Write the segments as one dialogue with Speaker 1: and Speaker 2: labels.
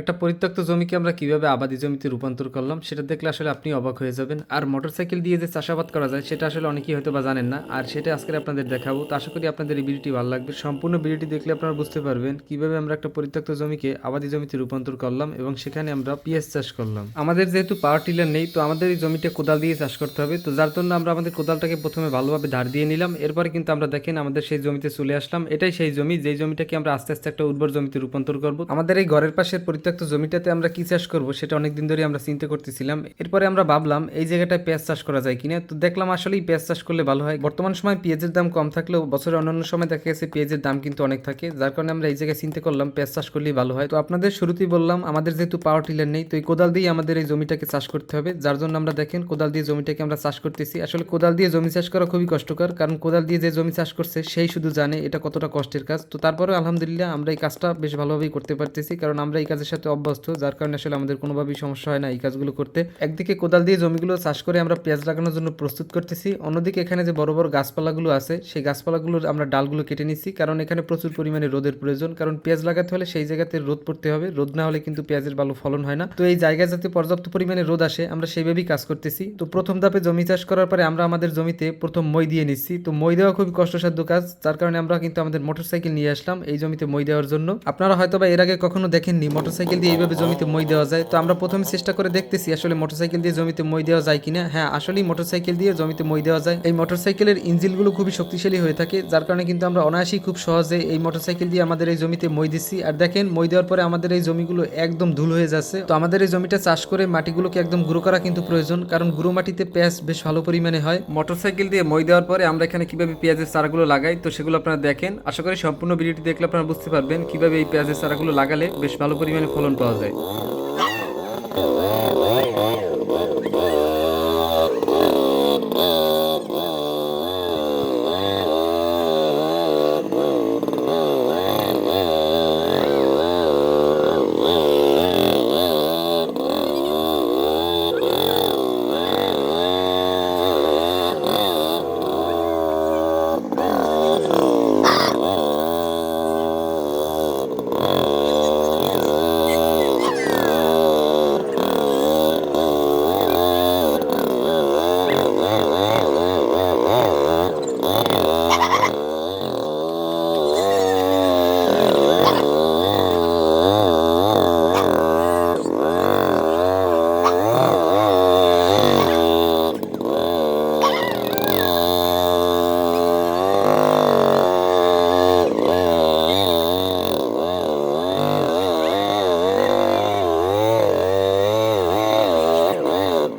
Speaker 1: একটা পরিত্যক্ত জমিকে আমরা কীভাবে আবাদি জমিতে রূপান্তর করলাম, সেটা দেখলে আসলে আপনি অবাক হয়ে যাবেন। আর মোটরসাইকেল দিয়ে যে চাষাবাদ করা যায়, সেটা আসলে অনেকেই হয়তো বা জানেন না। আর সেটা আজকে আপনাদের দেখাবো। তো আশা করি আপনাদের এই ভিডিওটি ভালো লাগবে। সম্পূর্ণ ভিডিওটি দেখলে আপনারা বুঝতে পারবেন কীভাবে আমরা একটা পরিত্যক্ত জমিকে আবাদি জমিতে রূপান্তর করলাম এবং সেখানে আমরা পিএস চাষ করলাম। আমাদের যেহেতু পাওয়ার টিলার নেই, তো আমাদের এই জমিটা কোদাল দিয়ে চাষ করতে হবে। তো যার জন্য আমরা আমাদের কোদালটাকে প্রথমে ভালোভাবে ধার দিয়ে নিলাম। এরপরে কিন্তু আমরা দেখেন আমাদের সেই জমিতে চলে আসলাম। এটাই সেই জমি, যেই জমিটাকে আমরা আস্তে আস্তে একটা উর্বর জমিতে রূপান্তর করব। আমাদের এই ঘরের পাশের পরিত্যক্ত জমিটাতে আমরা কি চাষ করব সেটা অনেকদিন ধরে আমরা চিন্তা করতেছিলাম। এরপরে আমরা ভাবলাম, এই জায়গাটায় পেঁয়াজ চাষ করা যায় কিনা? তো দেখলাম আসলেই পেঁয়াজ চাষ করলে ভালো হয়। বর্তমান সময় পেঁয়াজের দাম কম থাকলেও বছরের অন্যান্য সময় দেখা গেছে পেঁয়াজের দাম কিন্তু অনেক থাকে। যার কারণে আমরা এই জায়গায় চিন্তা করলাম, পেঁয়াজ চাষ করলেই ভালো হয়। তো আপনাদের শুরুতেই বললাম, আমাদের যেহেতু পাওয়ার টিলার নেই, তো এই কোদাল দিয়ে আমাদের এই জমিটাকে চাষ করতে হবে। যার জন্য আমরা দেখেন, কোদাল দিয়ে জমিটাকে আমরা চাষ করতেছি। আসলে কোদাল দিয়ে জমি চাষ করা খুবই কষ্টকর, কারণ কোদাল দিয়ে যে জমি চাষ করছে, সেই শুধু জানে এটা কতটা কষ্টের কাজ। তো তারপরেও আলহামদুলিল্লাহ আমরা এই কাজটা বেশ ভালোভাবেই করতে পারতেছি, কারণ আমরা এই কাজের অভ্যস্ত, যার কারণে আসলে আমাদের কোনোভাবেই সমস্যা হয় না এই কাজগুলো করতে। একদিকে কোদাল দিয়ে জমিগুলো চাষ করে আমরা পেঁয়াজ লাগানোর জন্য প্রস্তুত করতেছি। অন্যদিকে এখানে যে বড় বড় গাছপালাগুলো আছে, সেই গাছপালাগুলোর আমরা ডালগুলো কেটে নিচ্ছি। কারণ এখানে প্রচুর পরিমাণে রোদের প্রয়োজন। কারণ পেঁয়াজ লাগাতে হলে সেই জায়গাতে রোদ পড়তে হবে। রোদ না হলে কিন্তু পেঁয়াজের ভালো ফলন হয় না। তো এই জায়গায় যাতে পর্যাপ্ত পরিমাণে রোদ আসে, আমরা সেইভাবেই কাজ করতেছি। তো প্রথম ধাপে জমি চাষ করার পরে আমরা আমাদের জমিতে প্রথম মই দিয়ে নিচ্ছি। তো মই দেওয়া খুবই কষ্টসাধ্য কাজ। যার কারণে আমরা কিন্তু আমাদের মোটরসাইকেল নিয়ে আসলাম এই জমিতে মই দেওয়ার জন্য। আপনারা হয়তো বা এর আগে কখনো দেখেননি মোটরসাইকেল দিয়ে এইভাবে জমিতে মই দেওয়া যায়। তো আমরা প্রথমে চেষ্টা করে দেখতেছি আসলে মোটরসাইকেল দিয়ে জমিতে মই দেওয়া যায় কিনা। হ্যাঁ আসলেই মোটরসাইকেল দিয়ে জমিতে মই দেওয়া যায়। এই মোটরসাইকেলের ইঞ্জিনগুলো খুবই শক্তিশালী হয়ে থাকে, যার কারণে কিন্তু আমরা অনায়াসেই খুব সহজে এই মোটরসাইকেল দিয়ে আমাদের এই জমিতে মই দিচ্ছি। আর দেখেন, মই দেওয়ার পরে আমাদের এই জমিগুলো একদম ধুল হয়ে যাচ্ছে। তো আমাদের এই জমিটা চাষ করে মাটিগুলোকে একদম গুঁড়ো করা কিন্তু প্রয়োজন, কারণ গুঁড়ো মাটিতে পেঁয়াজ বেশ ভালো পরিমাণে হয়। মোটরসাইকেল দিয়ে মই দেওয়ার পরে আমরা এখানে কীভাবে পেঁয়াজের চারাগুলো লাগাই, তো সেগুলো আপনারা দেখেন। আশা করি সম্পূর্ণ ভিডিওটি দেখলে আপনারা বুঝতে পারবেন কীভাবে এই পেঁয়াজের চারাগুলো লাগালে বেশ ভালো পরিমাণে ফলন পাওয়া যায়।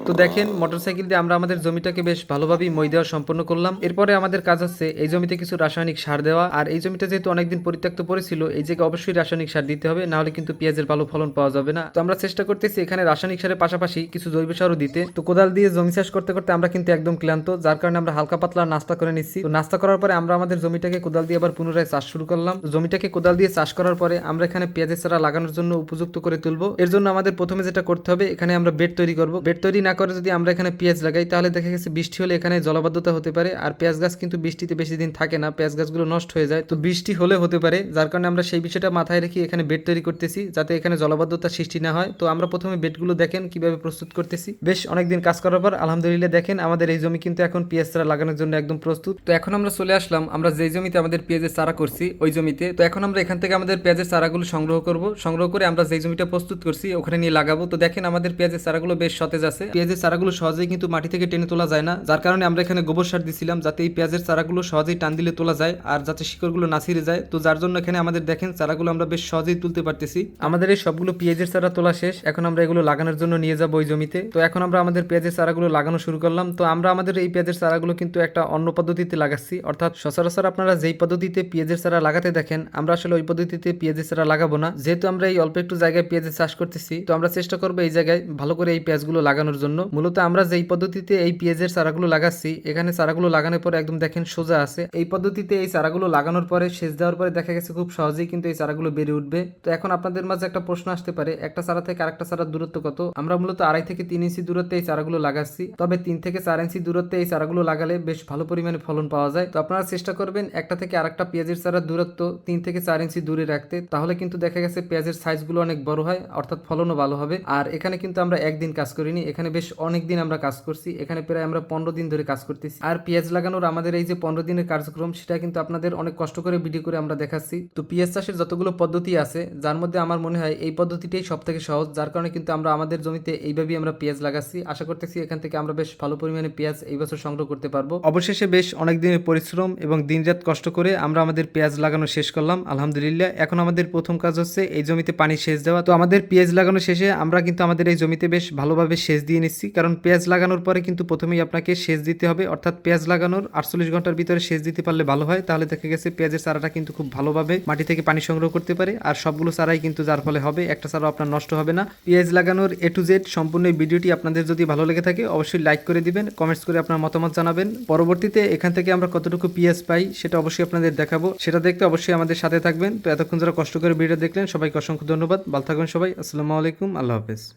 Speaker 1: তো দেখেন, মোটরসাইকেল দিয়ে আমরা আমাদের জমিটাকে বেশ ভালোভাবেই মই দেওয়া সম্পন্ন করলাম। এরপরে আমাদের কাজ হচ্ছে এই জমিতে কিছু রাসায়নিক সার দেওয়া। আর এই জমিটা যেহেতু অনেকদিন পরিত্যক্ত পড়েছিল, এই জায়গায় অবশ্যই রাসায়নিক সার দিতে হবে না হলে কিন্তু পেঁয়াজের ভালো ফলন পাওয়া যাবে না। তো আমরা চেষ্টা করতেছি এখানে রাসায়নিক সারের পাশাপাশি কিছু জৈব সারও দিতে। তো কোদাল দিয়ে জমি চাষ করতে করতে আমরা কিন্তু একদম ক্লান্ত, যার কারণে আমরা হালকা পাতলা নাস্তা করে নিচ্ছি। তো নাস্তা করার পরে আমরা আমাদের জমিটাকে কোদাল দিয়ে আবার পুনরায় চাষ শুরু করলাম। জমিটাকে কোদাল দিয়ে চাষ করার পরে আমরা এখানে পেঁয়াজের চারা লাগানোর জন্য উপযুক্ত করে তুলবো। এর জন্য আমাদের প্রথমে যেটা করতে হবে, এখানে আমরা বেড তৈরি করব। বেড তৈরি না করে যদি আমরা এখানে পেঁয়াজ লাগাই, তাহলে দেখা গেছে বৃষ্টি হলে এখানে জলবদ্ধতা হতে পারে। আর পেঁয়াজ গাছ কিন্তু বৃষ্টিতে বেশি দিন থাকে না, পেঁয়াজ গাছগুলো নষ্ট হয়ে যায়। তো বৃষ্টি হলে হতে পারে, যার কারণে আমরা সেই বিষয়টা মাথায় রেখে এখানে বেড তৈরি করতেছি, যাতে এখানে জলবদ্ধতা সৃষ্টি না হয়। তো আমরা প্রথমে বেডগুলো দেখেন, কীভাবে প্রস্তুত করতেছি। বেশ অনেকদিন কাজ করার পর, আলহামদুলিল্লাহ দেখেন, আমাদের এই জমি কিন্তু এখন পেঁয়াজ চারা লাগানোর জন্য একদম প্রস্তুত। তো এখন আমরা চলে আসলাম, আমরা যেই জমিতে আমাদের পেঁয়াজের চারা করছি, ওই জমিতে। তো এখন আমরা এখান থেকে আমাদের পেঁয়াজের চারাগুলো সংগ্রহ করব। সংগ্রহ করে আমরা যেই জমিটা প্রস্তুত করছি, ওখানে নিয়ে লাগাবো। তো দেখেন, আমাদের পেঁয়াজের চারাগুলো বেশ সতেজ আছে। পেঁয়াজের চারাগুলো সহজেই কিন্তু মাটি থেকে টেনে তোলা যায় না। যার কারণে আমরা এখানে গোবর সার দিছিলাম যাতে এই পেঁয়াজের চারাগুলো সহজেই টান দিলে তোলা যায় আর যাতে শিকড়গুলো না ছিঁড়ে যায়। তো যার জন্য এখানে আমাদের দেখেন চারাগুলো আমরা বেশ সহজেই তুলতে পারতেছি। আমাদের এই সবগুলো পেঁয়াজের চারা তোলা শেষ। এখন আমরা এগুলো লাগানোর জন্য নিয়ে যাব ওই জমিতে। তো এখন আমরা আমাদের পেঁয়াজের চারাগুলো লাগানো শুরু করলাম। তো আমরা আমাদের এই পেঁয়াজের চারাগুলো কিন্তু একটা অন্য পদ্ধতিতে লাগাচ্ছি। অর্থাৎ সচরাচর আপনারা যেই পদ্ধতিতে পেঁয়াজের চারা লাগাতে দেখেন, আমরা আসলে ওই পদ্ধতিতে পেঁয়াজের চারা লাগাবো না। যেহেতু আমরা এই অল্প একটু জায়গায় পেঁয়াজের চাষ করতেছি, তো আমরা চেষ্টা করব এই জায়গায় ভালো করে এই পেঁয়াজগুলো লাগানোর জন্য। জন্য। মূলত আমরা যেই পদ্ধতিতে এই পেঁয়াজের চারাগুলো লাগাচ্ছি, এখানে চারাগুলো লাগানোর পরে একদম দেখেন সোজা আছে। এই পদ্ধতিতে এই চারাগুলো লাগানোর পরে, সেচ দেওয়ার পরে দেখা গেছে খুব সহজেই কিন্তু এই চারাগুলো বেড়ে উঠবে। তো এখন আপনাদের মাঝে একটা প্রশ্ন আসতে পারে, একটা চারা থেকে আরেকটা চারার দূরত্ব কত? আমরা মূলত আড়াই থেকে তিন ইঞ্চি দূরত্বে এই চারাগুলো লাগাচ্ছি। তবে তিন থেকে চার ইঞ্চি দূরত্বে এই চারাগুলো লাগালে বেশ ভালো পরিমাণে ফলন পাওয়া যায়। তো আপনারা চেষ্টা করবেন একটা থেকে আরেকটা পেঁয়াজের চারার দূরত্ব তিন থেকে চার ইঞ্চি দূরে রাখতে। তাহলে কিন্তু দেখা গেছে পেঁয়াজের সাইজগুলো অনেক বড় হয়, অর্থাৎ ফলনও ভালো হবে। আর এখানে কিন্তু আমরা একদিন কাজ করিনি, এখানে বেশ অনেক দিন আমরা কাজ করছি। এখানে প্রায় আমরা পনেরো দিন ধরে কাজ করতেছি। আর পেঁয়াজ লাগানোর আমাদের এই যে পনেরো দিনের কার্যক্রম, সেটা কিন্তু আপনাদের অনেক কষ্ট করে ভিডিও করে আমরা দেখাচ্ছি। তো পেঁয়াজ চাষের যতগুলো পদ্ধতি আছে, যার মধ্যে আমার মনে হয় এই পদ্ধতিটাই সব থেকে সহজ, যার কারণে কিন্তু আমরা আমাদের জমিতে এইভাবেই আমরা পেঁয়াজ লাগাচ্ছি। আশা করতেছি এখান থেকে আমরা বেশ ভালো পরিমাণে পেঁয়াজ এই বছর সংগ্রহ করতে পারব। অবশেষে বেশ অনেক দিনের পরিশ্রম এবং দিনরাত কষ্ট করে আমরা আমাদের পেঁয়াজ লাগানো শেষ করলাম। আলহামদুলিল্লাহ, এখন আমাদের প্রথম কাজ হচ্ছে এই জমিতে পানি সেচ দেওয়া। তো আমাদের পেঁয়াজ লাগানো শেষে আমরা কিন্তু আমাদের এই জমিতে বেশ ভালোভাবে সেচ দিয়ে নিচ্ছি। কারণ পেঁয়াজ লাগানোর পরে কিন্তু প্রথমেই আপনাকে সেচ দিতে হবে। অর্থাৎ পেঁয়াজ লাগানোর আটচল্লিশ ঘণ্টার ভিতরে সেচ দিতে পারলে ভালো হয়। তাহলে দেখা গেছে পেঁয়াজের চারাটা কিন্তু খুব ভালোভাবে মাটি থেকে পানি সংগ্রহ করতে পারে। আর সবগুলো চারাই কিন্তু যার ফলে হবে, একটা চারা আপনার নষ্ট হবে না। পেঁয়াজ লাগানোর এ টু জেড সম্পূর্ণ ভিডিওটি আপনাদের যদি ভালো লেগে থাকে, অবশ্যই লাইক করে দিবেন কমেন্টস করে আপনার মতামত জানাবেন। পরবর্তীতে এখান থেকে আমরা কতটুকু পেঁয়াজ পাই সেটা অবশ্যই আপনাদের দেখাবো। সেটা দেখতে অবশ্যই আমাদের সাথে থাকবেন। তো এতক্ষণ যারা কষ্ট করে ভিডিও দেখলেন, সবাইকে অসংখ্য ধন্যবাদ। ভালো থাকবেন সবাই। আসসালামু আলাইকুম। আল্লাহ হাফেজ।